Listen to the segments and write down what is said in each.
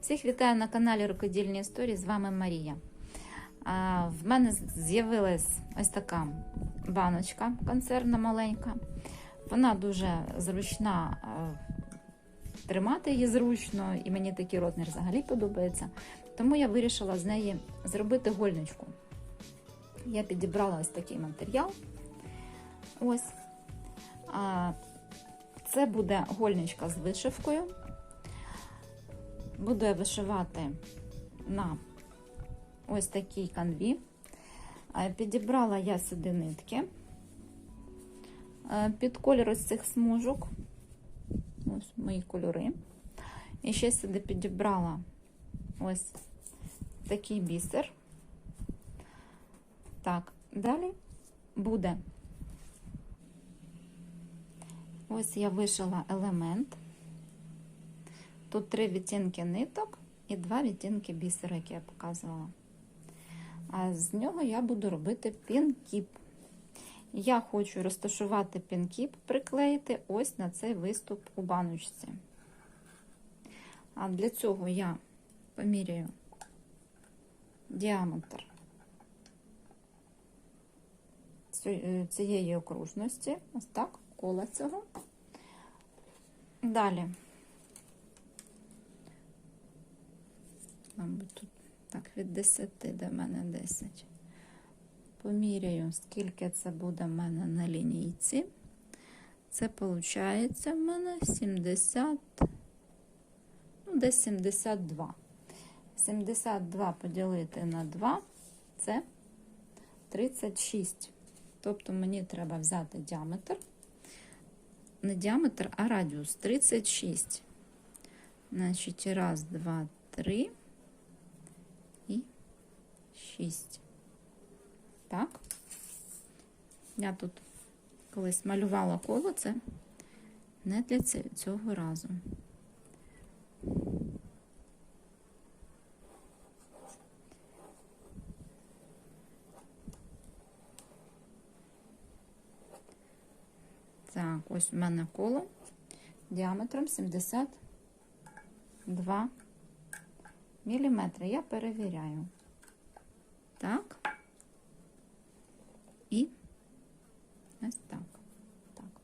Всіх вітаю на каналі Рукодільні історії. З вами Марія. В мене з'явилась ось така баночка консервна маленька. Вона дуже зручна, тримати її зручно, і мені такий розмір взагалі подобається. Тому я вирішила з неї зробити гольничку. Я підібрала ось такий матеріал. Ось. Це буде гольничка з вишивкою. Буду я вишивати на ось такій канві. Підібрала я сюди нитки е, під кольор ось цих смужок. Ось мої кольори. І ще сюди підібрала ось такий бісер. Так, далі буде. Ось я вишила елемент. Тут три відтінки ниток і два відтінки бісера, які я показувала. А з нього я буду робити пінкіп. Я хочу розташувати пінкіп, приклеїти ось на цей виступ у баночці. А для цього я поміряю діаметр цієї окружності, ось так, кола цього. Далі. Мабуть, тут так, від 10 до мене 10. Поміряю, скільки це буде в мене на лінійці. Це виходить в мене 70, ну, десь 72. 72 поділити на 2 це 36. Тобто мені треба взяти діаметр. Не діаметр, а радіус 36. Значить, раз, два, три. 6. Так, я тут колись малювала коло, це не для цього разу. Так, ось у мене коло діаметром 72 міліметри. Я перевіряю. Так. І ось так. Так.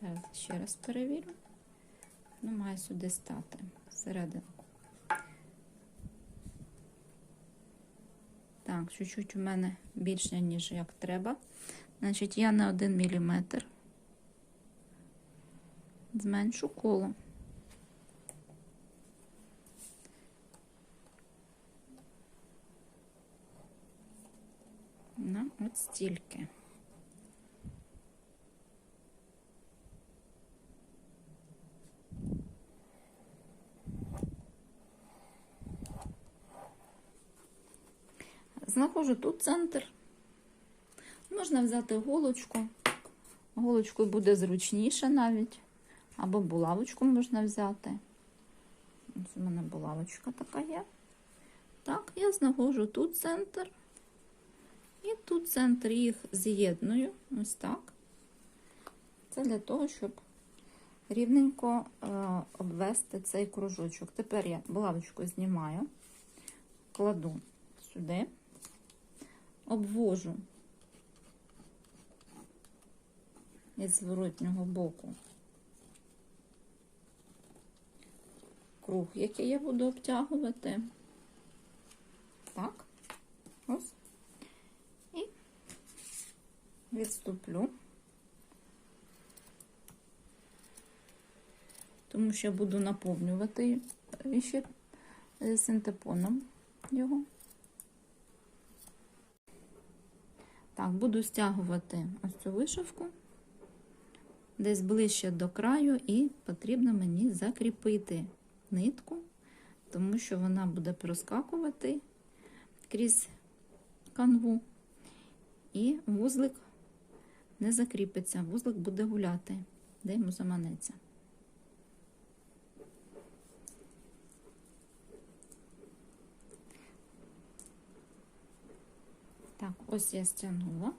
Зараз ще раз перевірю. Ну, має сюди стати всередину. Так, чуть-чуть у мене більше, ніж як треба. Значить, я на 1 мм зменшу коло. на от стільки. Знаходжу тут центр. Можна взяти голочку. Голочкою буде зручніше навіть. Або булавочку можна взяти. Ось у мене булавочка така є. Так, я знаходжу тут центр. І тут центр їх з'єдную, ось так. Це для того, щоб рівненько е, обвести цей кружочок. Тепер я булавочку знімаю, кладу сюди, обвожу із зворотнього боку круг, який я буду обтягувати. Так, ось. І відступлю, тому що я буду наповнювати ще е, синтепоном його. Так, буду стягувати ось цю вишивку. Десь ближче до краю, і потрібно мені закріпити нитку, тому що вона буде проскакувати крізь канву, і вузлик не закріпиться, вузлик буде гуляти, де йому заманеться. Так, ось я стягнула,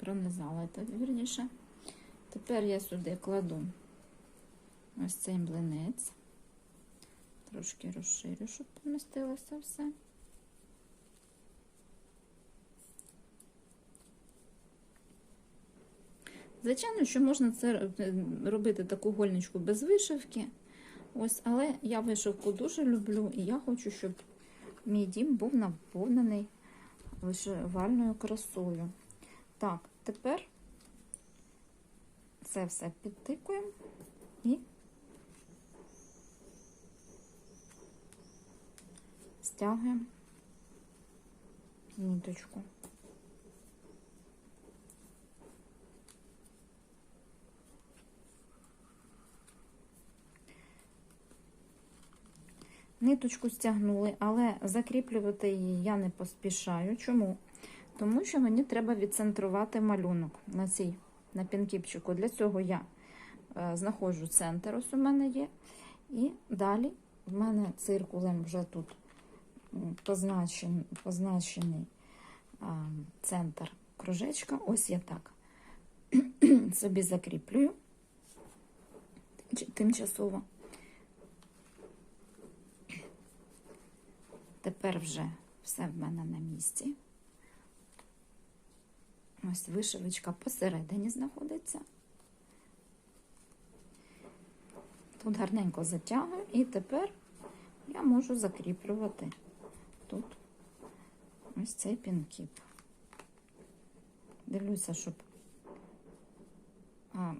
пронизала вірніше. Тепер я сюди кладу ось цей млинець. Трошки розширю, щоб помістилося все. Звичайно, що можна це е, робити таку гольничку без вишивки. Ось, але я вишивку дуже люблю, і я хочу, щоб мій дім був наповнений вишивальною красою. Так, тепер це все підтикуємо і стягуємо ниточку. Ниточку стягнули, але закріплювати її я не поспішаю. Чому? Тому що мені треба відцентрувати малюнок на цій на пінкіпчику. Для цього я е, знаходжу центр, ось у мене є. І далі в мене циркулем вже тут м, позначений, позначений а, центр кружечка. Ось я так собі закріплюю тимчасово. Тепер вже все в мене на місці. Ось вишивочка посередині знаходиться. Тут гарненько затягую, і тепер я можу закріплювати тут ось цей пінкіп. Дивлюся, щоб, а,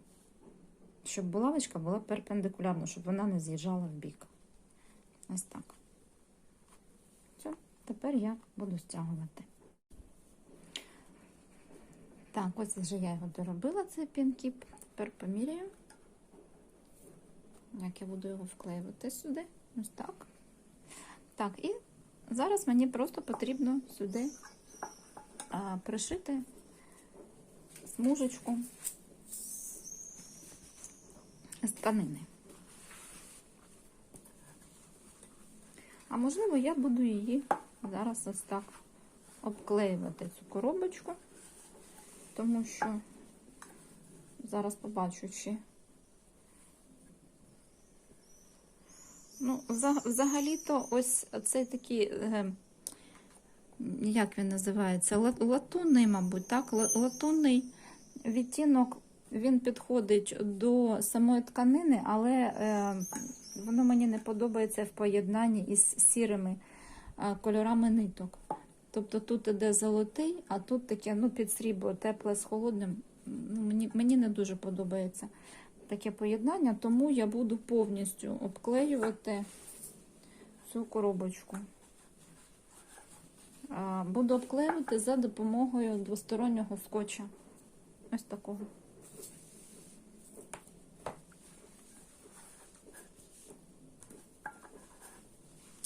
щоб булавочка була перпендикулярна, щоб вона не з'їжджала в бік. Ось так. Все, тепер я буду стягувати. Так, ось вже я його доробила, цей пінкіп. Тепер поміряю, як я буду його вклеювати сюди. Ось так. Так, і зараз мені просто потрібно сюди пришити смужечку з тканини. А можливо, я буду її зараз ось так обклеювати цю коробочку, тому що зараз побачу, чи. Ну, взагалі-то ось цей такий, е, як він називається, латунний, мабуть, так, латунний відтінок, він підходить до самої тканини, але е, воно мені не подобається в поєднанні із сірими кольорами ниток. Тобто тут іде золотий, а тут таке ну, під срібло, тепле з холодним. Ну, Мені мені не дуже подобається таке поєднання, тому я буду повністю обклеювати цю коробочку. Буду обклеювати за допомогою двостороннього скотча. Ось такого.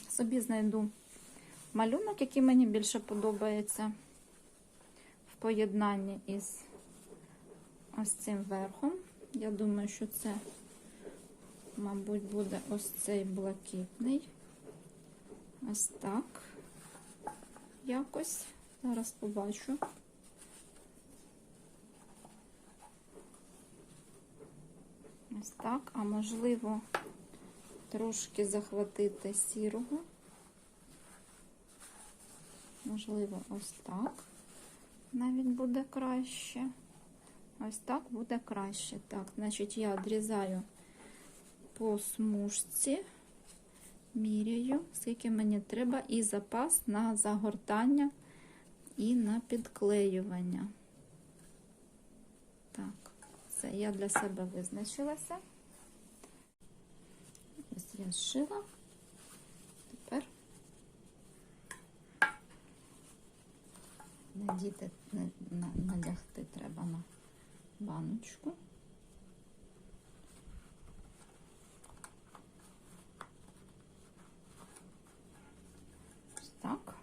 Собі знайду малюнок, який мені більше подобається в поєднанні із ось цим верхом. Я думаю, що це, мабуть, буде ось цей блакитний. Ось так. Якось. Зараз побачу. Ось так, а можливо, трошки захватити сірого. Можливо, ось так навіть буде краще. Ось так буде краще. Так, значить, я відрізаю по смужці, міряю, скільки мені треба, і запас на загортання і на підклеювання. Так, це я для себе визначилася. Ось я зшила. Тепер надіти, надягти треба на баночку. Ось так.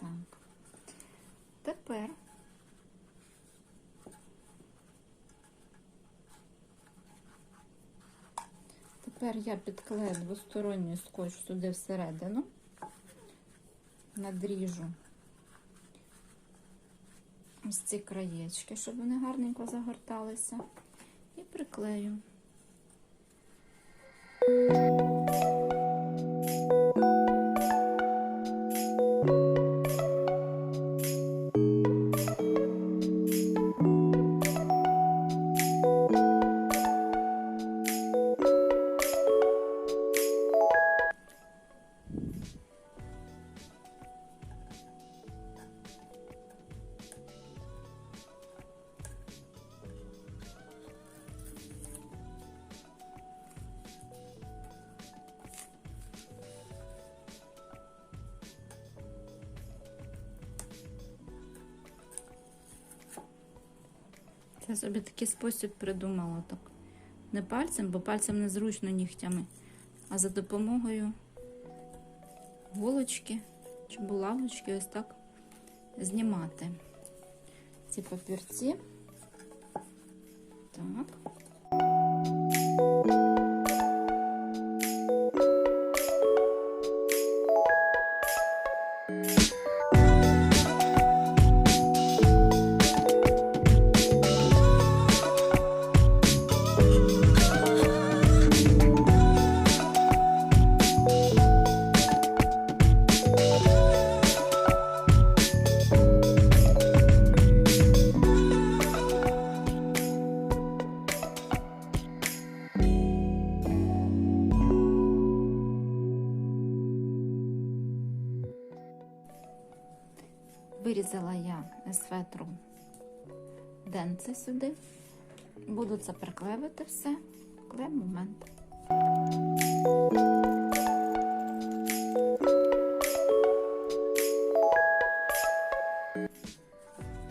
Так. Тепер Тепер я підклею двосторонній скотч сюди всередину, надріжу ось ці краєчки, щоб вони гарненько загорталися, і приклею. Це собі такий спосіб придумала так. Не пальцем, бо пальцем незручно нігтями, а за допомогою голочки чи булавочки ось так знімати ці папірці. Так. Вирізала я з фетру денце сюди. Буду це приклеювати все. Клею момент.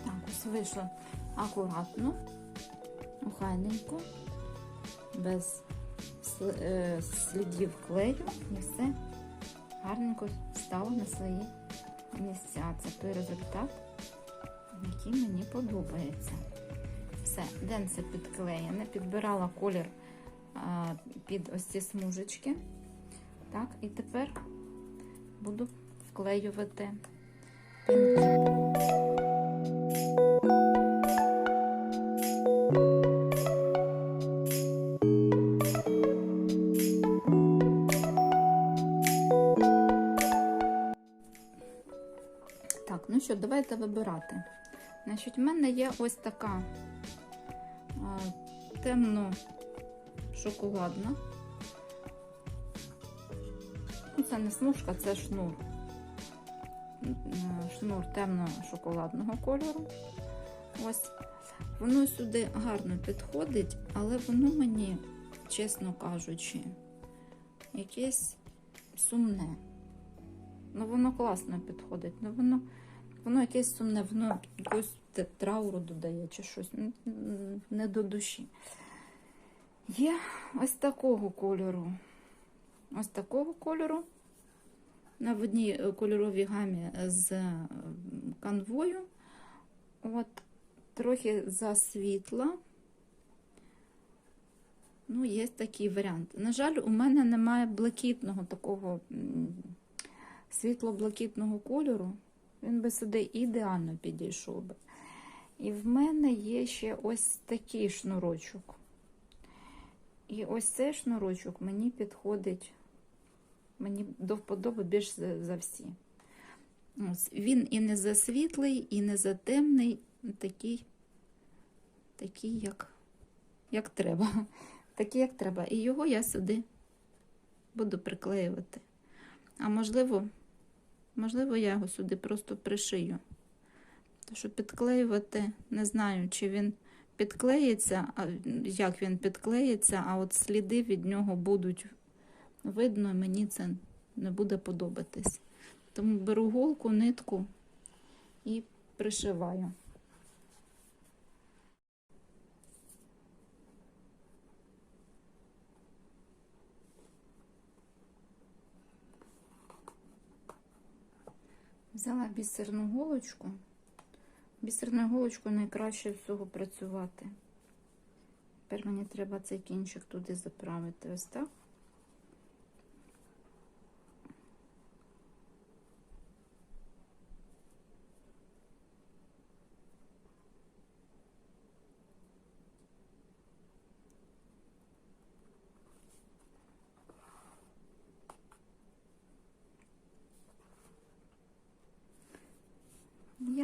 Так, ось вийшло акуратно, охайненько, без е, слідів клею і все гарненько стало на свої місця. Це той результат, який мені подобається. Все, денце підклеєне, підбирала колір під ось ці смужечки. Так, і тепер буду вклеювати пінки. Давайте вибирати. Значить, в мене є ось така темно-шоколадна. Ну, це не смужка, це шнур. Шнур темно-шоколадного кольору. Ось. Воно сюди гарно підходить, але воно мені, чесно кажучи, якесь сумне. Ну, воно класно підходить. Ну, воно, воно якесь сумне, воно якось трауру додає чи щось. Не до душі. Є ось такого кольору. Ось такого кольору. На в одній е, кольоровій гамі з е, канвою. От, трохи засвітла. Ну, є такий варіант. На жаль, у мене немає блакитного такого світло-блакитного кольору. Він би сюди ідеально підійшов би. І в мене є ще ось такий шнурочок. І ось цей шнурочок мені підходить, мені до вподоби більш за, за всі. Ось, він і не засвітлий, і не затемний, такий, такий як, як треба. Такий, як треба. І його я сюди буду приклеювати. А можливо, можливо, я його сюди просто пришию. Тому що підклеювати, не знаю, чи він підклеїться, а як він підклеїться, а от сліди від нього будуть видно, мені це не буде подобатись. Тому беру голку, нитку і пришиваю. Взяла бісерну голочку. Бісерною голочкою найкраще всього працювати. Тепер мені треба цей кінчик туди заправити. Ось так.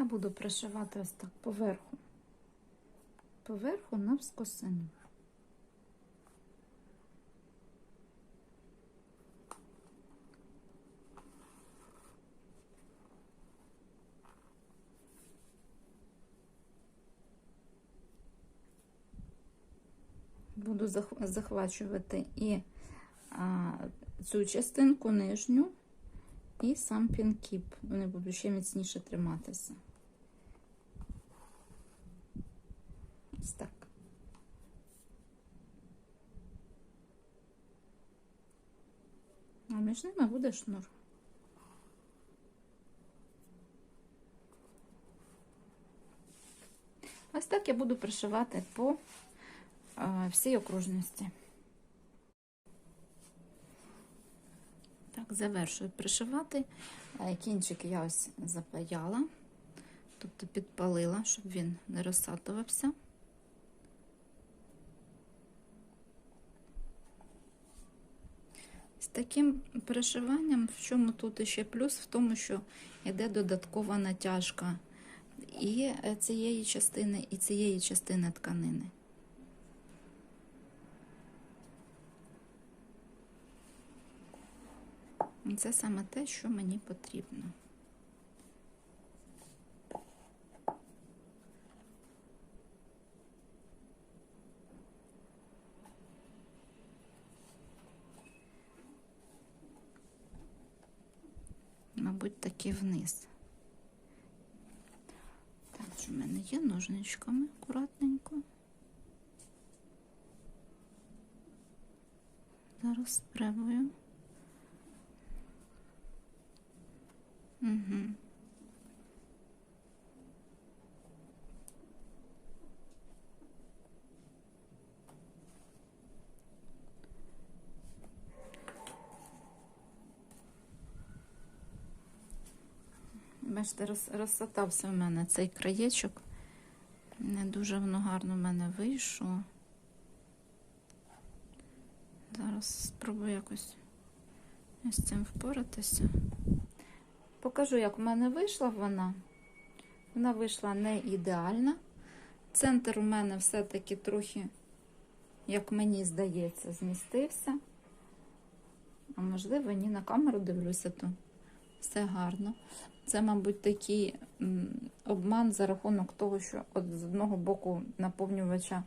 Буду пришивати ось так поверху. Поверху навскосину. Буду захвачувати і а, цю частинку нижню, і сам пінкіп. Вони будуть ще міцніше триматися. Ось так. А між ними буде шнур. Ось так я буду пришивати по всій окружності. Так, завершую пришивати. Кінчик я ось запаяла, тобто підпалила, щоб він не розсатувався. З таким перешиванням, в чому тут ще плюс, в тому, що йде додаткова натяжка і е, цієї частини, і цієї частини тканини. Це саме те, що мені потрібно. Мабуть, таки вниз. Так, є ножничками акуратненько. Зараз спробую. Угу. Бачите, роз, розсатався в мене цей краєчок. Не дуже воно гарно в мене вийшло. Зараз спробую якось з цим впоратися. Покажу, як в мене вийшла вона. Вона вийшла не ідеальна. Центр у мене все-таки трохи, як мені здається, змістився. А можливо, ні на камеру дивлюся, то все гарно. Це, мабуть, такий обман за рахунок того, що от з одного боку наповнювача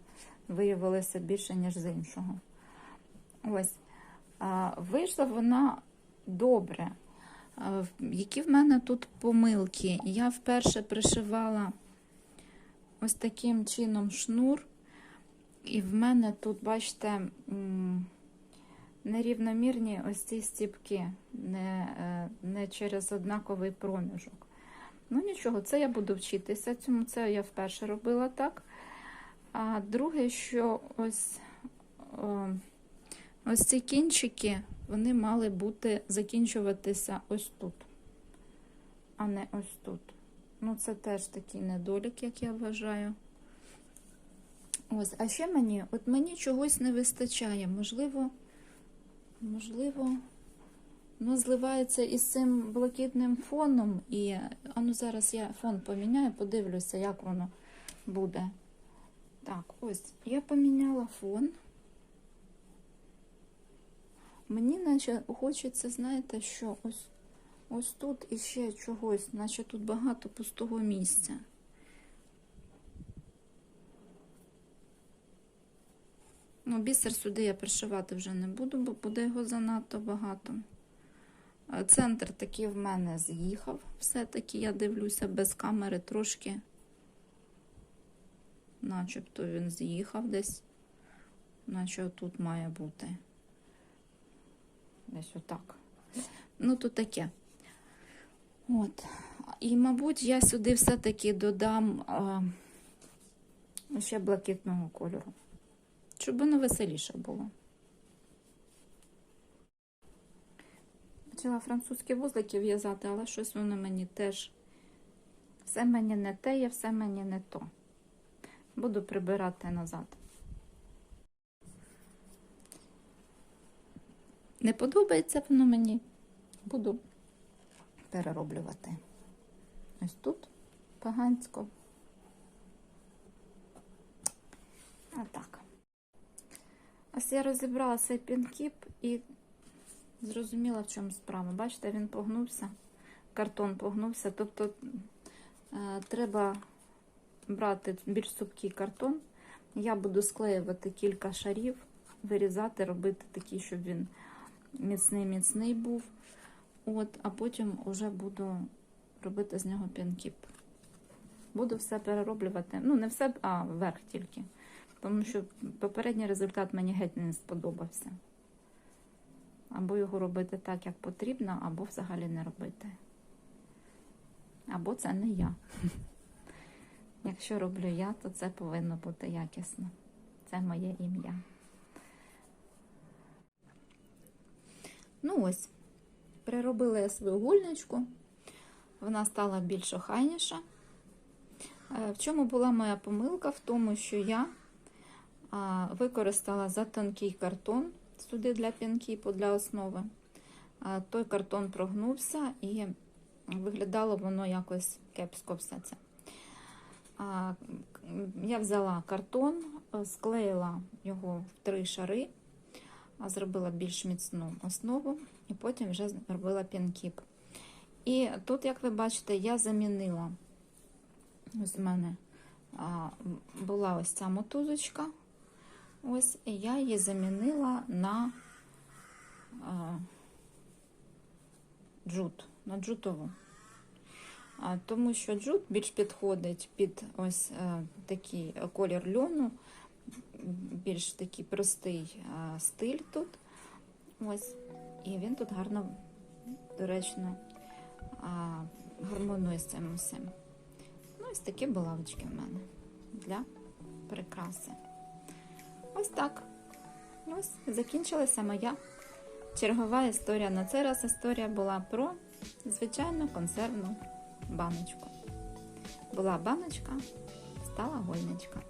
виявилося більше, ніж з іншого. Ось. А, вийшла вона добре. А, Які в мене тут помилки? Я вперше пришивала ось таким чином шнур, і в мене тут, бачите, нерівномірні ось ці стіпки, не, е, не через однаковий проміжок. Ну нічого, це я буду вчитися цьому, це я вперше робила так. А друге, що ось, ось ці кінчики, вони мали бути закінчуватися ось тут, а не ось тут. Ну, це теж такий недолік, як я вважаю. Ось, а ще мені, от мені чогось не вистачає. Можливо, можливо, воно зливається із цим блакитним фоном. І а зараз я фон поміняю, подивлюся, як воно буде. Так, ось я поміняла фон. Мені наче хочеться, знаєте, що ось, ось тут іще чогось, наче тут багато пустого місця. Ну, бісер сюди я пришивати вже не буду, бо буде його занадто багато. Центр такий в мене з'їхав. Все-таки я дивлюся без камери трошки, начебто він з'їхав десь, наче тут має бути. Десь отак. Ну, то таке. От. І, мабуть, я сюди все-таки додам а, ще блакитного кольору щоб воно веселіше було. Почала французькі вузлики в'язати, але щось воно мені теж все мені не те, є, все мені не то. Буду прибирати назад. Не подобається воно мені, буду перероблювати. Ось тут поганську. Отак. Ось я розібрала цей пінкіп і зрозуміла, в чому справа. Бачите, він погнувся, картон погнувся. Тобто е, треба брати більш цупкий картон. Я буду склеювати кілька шарів, вирізати, робити такий, щоб він міцний-міцний був. От, а потім вже буду робити з нього пінкіп. Буду все перероблювати. Ну, не все, а верх тільки. Тому що попередній результат мені геть не сподобався. Або його робити так, як потрібно, або взагалі не робити. Або це не я. Якщо роблю я, то це повинно бути якісно. Це моє ім'я. Ну ось, приробила я свою гульничку. Вона стала більш охайніша. Е, В чому була моя помилка? В тому, що я використала за тонкий картон сюди для пінкіпу, для основи. Той картон прогнувся і виглядало воно якось кепсько все це. Я взяла картон, склеїла його в три шари, зробила більш міцну основу і потім вже зробила пінкіп. І тут, як ви бачите, я замінила. Ось у мене була ось ця мотузочка. Ось, я її замінила на а, джут, на джутову. Тому що джут більш підходить під ось а, такий колір льону, більш такий простий а, стиль тут. Ось, і він тут гарно, доречно, гармонує з цим усім. Ну, ось такі булавочки в мене для прикраси. Ось так. Ось закінчилася моя чергова історія. На цей раз історія була про звичайну консервну баночку. Була баночка, стала гольничка.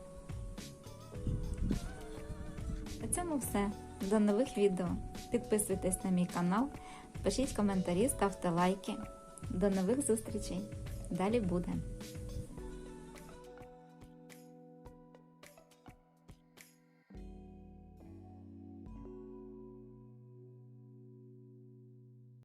На цьому все. До нових відео. Підписуйтесь на мій канал, пишіть коментарі, ставте лайки. До нових зустрічей. Далі буде.